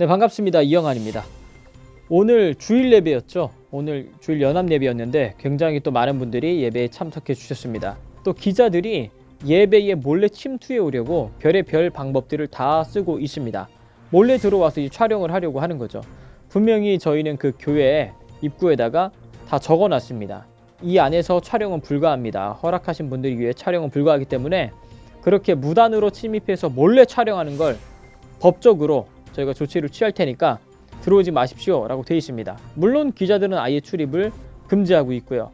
네 반갑습니다 이영환입니다. 오늘 주일 예배였죠. 오늘 주일 연합 예배였는데 굉장히 또 많은 분들이 예배에 참석해 주셨습니다. 또 기자들이 예배에 몰래 침투해 오려고 별의 별 방법들을 다 쓰고 있습니다. 몰래 들어와서 이 촬영을 하려고 하는 거죠. 분명히 저희는 그 교회 입구에다가 다 적어 놨습니다. 이 안에서 촬영은 불가합니다. 허락하신 분들이 위해 촬영은 불가하기 때문에 그렇게 무단으로 침입해서 몰래 촬영하는 걸 법적으로 저희가 조치를 취할 테니까 들어오지 마십시오 라고 되어 있습니다. 물론 기자들은 아예 출입을 금지하고 있고요.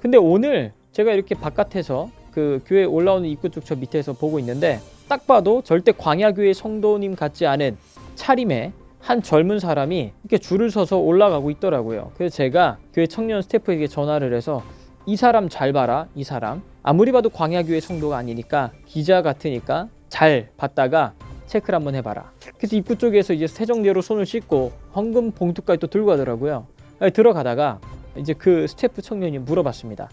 근데 오늘 제가 이렇게 바깥에서 그 교회 올라오는 입구 쪽 저 밑에서 보고 있는데 딱 봐도 절대 광야교회 성도님 같지 않은 차림에 한 젊은 사람이 이렇게 줄을 서서 올라가고 있더라고요. 그래서 제가 교회 청년 스태프에게 전화를 해서 이 사람 잘 봐라, 이 사람. 아무리 봐도 광야교회 성도가 아니니까 기자 같으니까 잘 봤다가 체크를 한번 해봐라. 그래서 입구 쪽에서 이제 세정제로 손을 씻고 헌금 봉투까지 또 들고 가더라고요. 들어가다가 이제 그 스태프 청년이 물어봤습니다.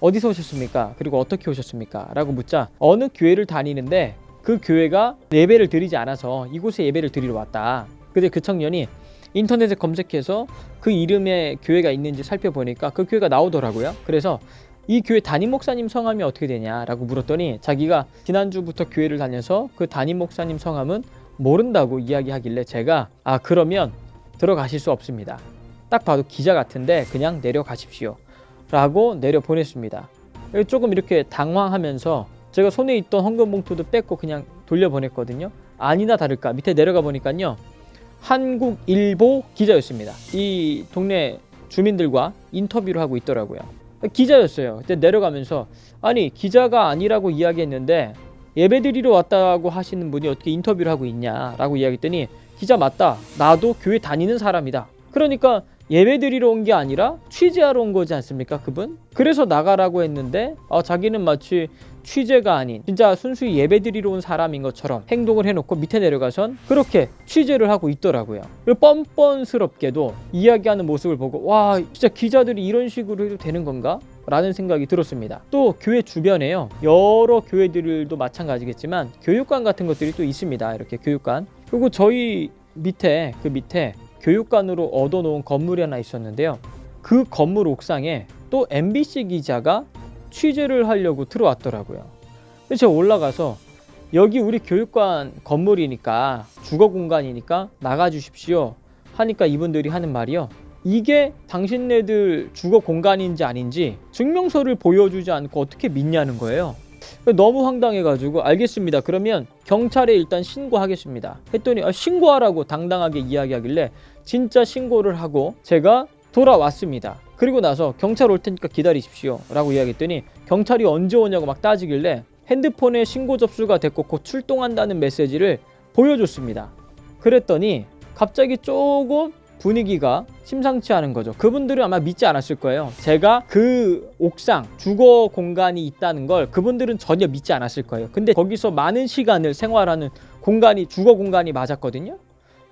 어디서 오셨습니까? 그리고 어떻게 오셨습니까? 라고 묻자 어느 교회를 다니는데 그 교회가 예배를 드리지 않아서 이곳에 예배를 드리러 왔다. 근데 그 청년이 인터넷에 검색해서 그 이름의 교회가 있는지 살펴보니까 그 교회가 나오더라고요. 그래서 이 교회 담임 목사님 성함이 어떻게 되냐라고 물었더니 자기가 지난주부터 교회를 다녀서 그 담임 목사님 성함은 모른다고 이야기하길래 제가 아 그러면 들어가실 수 없습니다. 딱 봐도 기자 같은데 그냥 내려가십시오. 라고 내려 보냈습니다. 조금 이렇게 당황하면서 제가 손에 있던 헌금 봉투도 뺏고 그냥 돌려 보냈거든요. 아니나 다를까 밑에 내려가 보니까요. 한국일보 기자였습니다. 이 동네 주민들과 인터뷰를 하고 있더라고요. 기자였어요. 그때 내려가면서 아니 기자가 아니라고 이야기했는데 예배드리러 왔다고 하시는 분이 어떻게 인터뷰를 하고 있냐라고 이야기했더니 기자 맞다. 나도 교회 다니는 사람이다. 그러니까 예배드리러 온 게 아니라 취재하러 온 거지 않습니까 그분? 그래서 나가라고 했는데 아, 자기는 마치 취재가 아닌 진짜 순수히 예배드리러 온 사람인 것처럼 행동을 해놓고 밑에 내려가선 그렇게 취재를 하고 있더라고요. 그리고 뻔뻔스럽게도 이야기하는 모습을 보고 와 진짜 기자들이 이런 식으로 해도 되는 건가? 라는 생각이 들었습니다. 또 교회 주변에요. 여러 교회들도 마찬가지겠지만 교육관 같은 것들이 또 있습니다. 이렇게 교육관. 그리고 저희 밑에 그 밑에 교육관으로 얻어놓은 건물이 하나 있었는데요. 그 건물 옥상에 또 MBC 기자가 취재를 하려고 들어왔더라고요. 그래서 제가 올라가서 여기 우리 교육관 건물이니까 주거 공간이니까 나가 주십시오 하니까 이분들이 하는 말이요. 이게 당신네들 주거 공간인지 아닌지 증명서를 보여주지 않고 어떻게 믿냐는 거예요. 너무 황당해가지고 알겠습니다. 그러면 경찰에 일단 신고하겠습니다. 했더니 아, 신고하라고 당당하게 이야기하길래 진짜 신고를 하고 제가 돌아왔습니다. 그리고 나서 경찰 올 테니까 기다리십시오. 라고 이야기했더니 경찰이 언제 오냐고 막 따지길래 핸드폰에 신고 접수가 됐고 곧 출동한다는 메시지를 보여줬습니다. 그랬더니 갑자기 조금 분위기가 심상치 않은 거죠. 그분들은 아마 믿지 않았을 거예요. 제가 그 옥상 주거 공간이 있다는 걸 그분들은 전혀 믿지 않았을 거예요. 근데 거기서 많은 시간을 생활하는 공간이 주거 공간이 맞았거든요.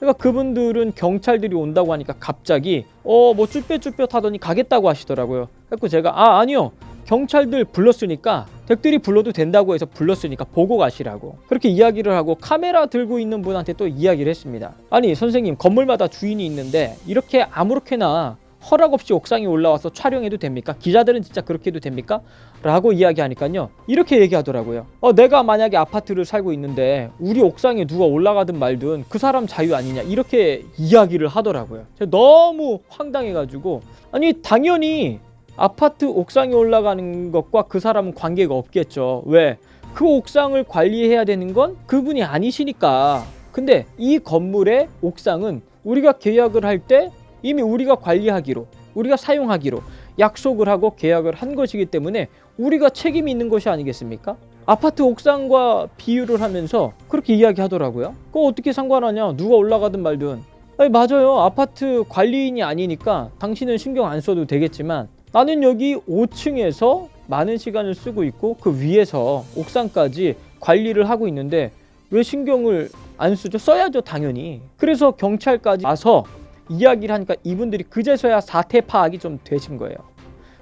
그러니까 그분들은 경찰들이 온다고 하니까 갑자기 어 뭐 쭈뼛쭈뼛 하더니 가겠다고 하시더라고요. 그래서 제가 아 아니요 경찰들 불렀으니까 댁들이 불러도 된다고 해서 불렀으니까 보고 가시라고 그렇게 이야기를 하고 카메라 들고 있는 분한테 또 이야기를 했습니다. 아니 선생님 건물마다 주인이 있는데 이렇게 아무렇게나 허락 없이 옥상에 올라와서 촬영해도 됩니까? 기자들은 진짜 그렇게 해도 됩니까? 라고 이야기하니까요. 이렇게 얘기하더라고요. 어, 내가 만약에 아파트를 살고 있는데 우리 옥상에 누가 올라가든 말든 그 사람 자유 아니냐 이렇게 이야기를 하더라고요. 너무 황당해가지고 아니 당연히 아파트 옥상에 올라가는 것과 그 사람은 관계가 없겠죠. 왜? 그 옥상을 관리해야 되는 건 그분이 아니시니까. 근데 이 건물의 옥상은 우리가 계약을 할 때 이미 우리가 관리하기로, 우리가 사용하기로 약속을 하고 계약을 한 것이기 때문에 우리가 책임이 있는 것이 아니겠습니까? 아파트 옥상과 비유를 하면서 그렇게 이야기하더라고요. 그거 어떻게 상관하냐? 누가 올라가든 말든. 아니, 맞아요. 아파트 관리인이 아니니까 당신은 신경 안 써도 되겠지만 나는 여기 5층에서 많은 시간을 쓰고 있고 그 위에서 옥상까지 관리를 하고 있는데 왜 신경을 안 쓰죠? 써야죠, 당연히. 그래서 경찰까지 와서 이야기를 하니까 이분들이 그제서야 사태 파악이 좀 되신 거예요.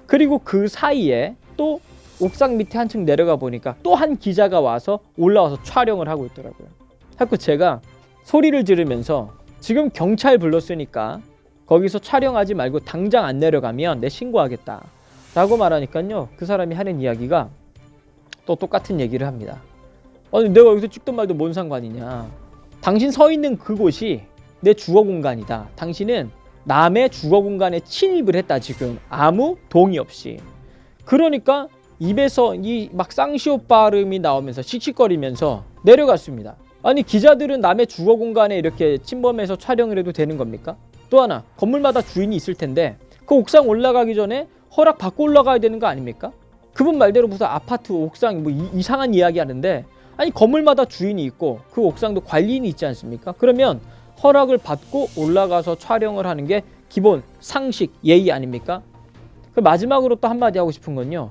그리고 그 사이에 또 옥상 밑에 한층 내려가 보니까 또 한 기자가 와서 올라와서 촬영을 하고 있더라고요. 자꾸 제가 소리를 지르면서 지금 경찰 불렀으니까 거기서 촬영하지 말고 당장 안 내려가면 내 신고하겠다. 라고 말하니까요. 그 사람이 하는 이야기가 또 똑같은 얘기를 합니다. 아니 내가 여기서 찍던 말도 뭔 상관이냐. 당신 서 있는 그곳이 내 주거 공간이다. 당신은 남의 주거 공간에 침입을 했다 지금 아무 동의 없이. 그러니까 입에서 이 막 쌍시옷 발음이 나오면서 씩씩거리면서 내려갔습니다. 아니 기자들은 남의 주거 공간에 이렇게 침범해서 촬영을 해도 되는 겁니까? 또 하나 건물마다 주인이 있을 텐데 그 옥상 올라가기 전에 허락 받고 올라가야 되는 거 아닙니까? 그분 말대로 무슨 아파트 옥상 뭐 이, 이상한 이야기 하는데 아니 건물마다 주인이 있고 그 옥상도 관리인이 있지 않습니까? 그러면 허락을 받고 올라가서 촬영을 하는 게 기본 상식 예의 아닙니까? 그 마지막으로 또 한마디 하고 싶은 건요.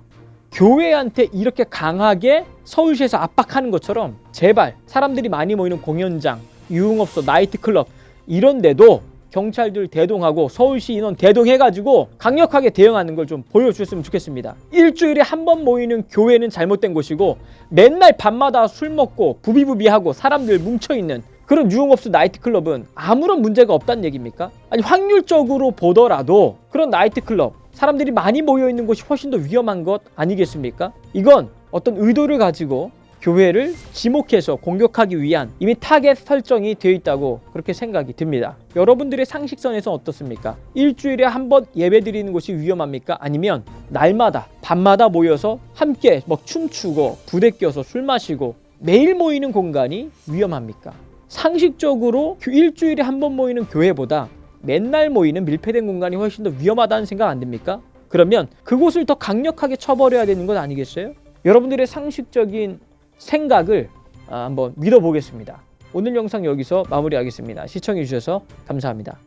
교회한테 이렇게 강하게 서울시에서 압박하는 것처럼 제발 사람들이 많이 모이는 공연장, 유흥업소, 나이트클럽 이런 데도 경찰들 대동하고 서울시 인원 대동해가지고 강력하게 대응하는 걸 좀 보여주셨으면 좋겠습니다. 일주일에 한 번 모이는 교회는 잘못된 곳이고 맨날 밤마다 술 먹고 부비부비하고 사람들 뭉쳐있는 그런 유흥업소 나이트클럽은 아무런 문제가 없다는 얘기입니까? 아니 확률적으로 보더라도 그런 나이트클럽 사람들이 많이 모여 있는 곳이 훨씬 더 위험한 것 아니겠습니까? 이건 어떤 의도를 가지고 교회를 지목해서 공격하기 위한 이미 타겟 설정이 되어 있다고 그렇게 생각이 듭니다. 여러분들의 상식선에서 어떻습니까? 일주일에 한 번 예배 드리는 곳이 위험합니까? 아니면 날마다 밤마다 모여서 함께 막 춤추고 부대 껴서 술 마시고 매일 모이는 공간이 위험합니까? 상식적으로 그 일주일에 한 번 모이는 교회보다 맨날 모이는 밀폐된 공간이 훨씬 더 위험하다는 생각 안 듭니까? 그러면 그곳을 더 강력하게 처벌해야 되는 것 아니겠어요? 여러분들의 상식적인 생각을 아, 한번 믿어보겠습니다. 오늘 영상 여기서 마무리하겠습니다. 시청해 주셔서 감사합니다.